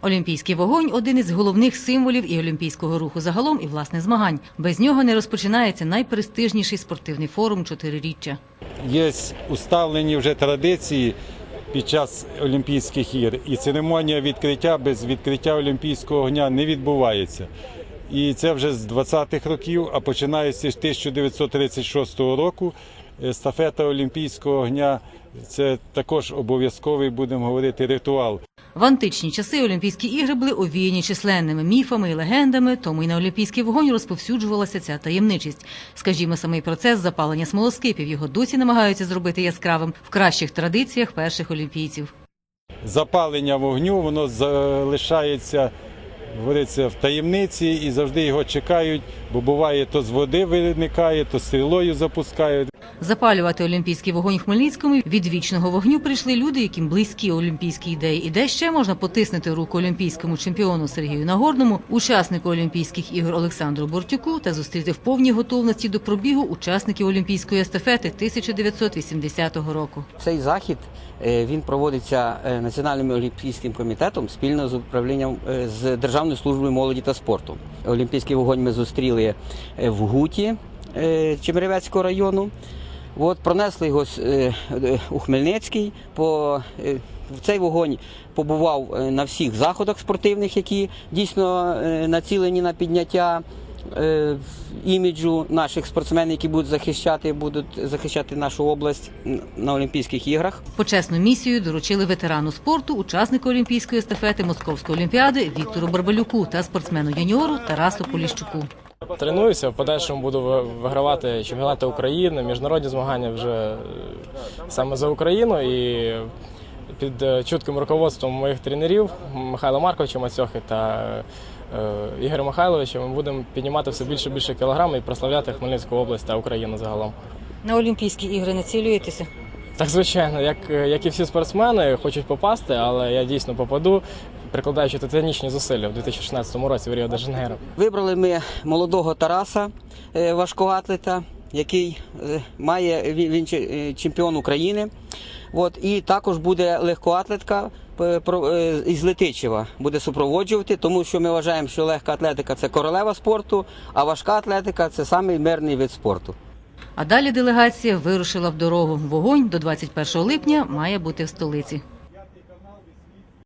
Олімпійський вогонь один із головних символів і олімпійського руху загалом, і власне змагань. Без нього не розпочинається найпрестижніший спортивний форум чотириріччя. Є уставлені вже традиції під час Олімпійських ігор, і церемонія відкриття без відкриття Олімпійського огня не відбувається. І це вже з 20-х років, а починаючи з 1936 року. Естафета Олімпійського огня це також обов'язковий, будемо говорити, ритуал. В античні часи Олімпійські ігри були овіяні численними міфами і легендами, тому й на Олімпійський вогонь розповсюджувалася ця таємничість. Скажімо, самий процес запалення смолоскипів його досі намагаються зробити яскравим в кращих традиціях перших олімпійців. Запалення вогню воно залишається говориться, в таємниці і завжди його чекають, бо буває то з води виникає, то стрілою запускають. Запалювати олімпійський вогонь Хмельницькому від вічного вогню прийшли люди, яким близькі олімпійські ідеї. І де ще можна потиснути руку олімпійському чемпіону Сергію Нагорному, учаснику Олімпійських ігор Олександру Бортюку та зустріти в повній готовності до пробігу учасників Олімпійської естафети 1980 року. Цей захід е, він проводиться е, Національним олімпійським комітетом спільно з управлінням е, з Державною службою молоді та спорту. Олімпійський вогонь ми зустріли е, в Гуті е, Чемеревецького району. От пронесли його е, у Хмельницький. По цей вогонь побував на всіх заходах спортивних, які дійсно націлені на підняття іміджу наших спортсменів, які будуть захищати, будуть захищати нашу область на Олімпійських іграх. Почесну місію доручили ветерану спорту, учаснику Олімпійської естафети Московської олімпіади Віктору Барбалюку та спортсмену юніору Тарасу Поліщуку. Тренуюся, в подальшому буду вигравати чемпіонати України, міжнародні змагання вже е, саме за Україну і під е, чутким руководством моїх тренерів Михайла Марковича Мацьохи та е, Ігоря Михайловича ми будемо піднімати все більше і більше кілограми і прославляти Хмельницьку область та Україну загалом. На Олімпійські ігри націлюєтеся? Так, звичайно, як, як і всі спортсмени, хочуть попасти, але я дійсно попаду, прикладаючи титанічні зусилля в 2016 році в Ріо де Жанейро. Вибрали ми молодого Тараса, е, важкоатлета, який е, має він, е, чемпіон України. От, і також буде легкоатлетка із Летичева буде супроводжувати, тому що ми вважаємо, що легка атлетика це королева спорту, а важка атлетика це самий мирний вид спорту. А далі делегація вирушила в дорогу. Вогонь до 21 липня має бути в столиці.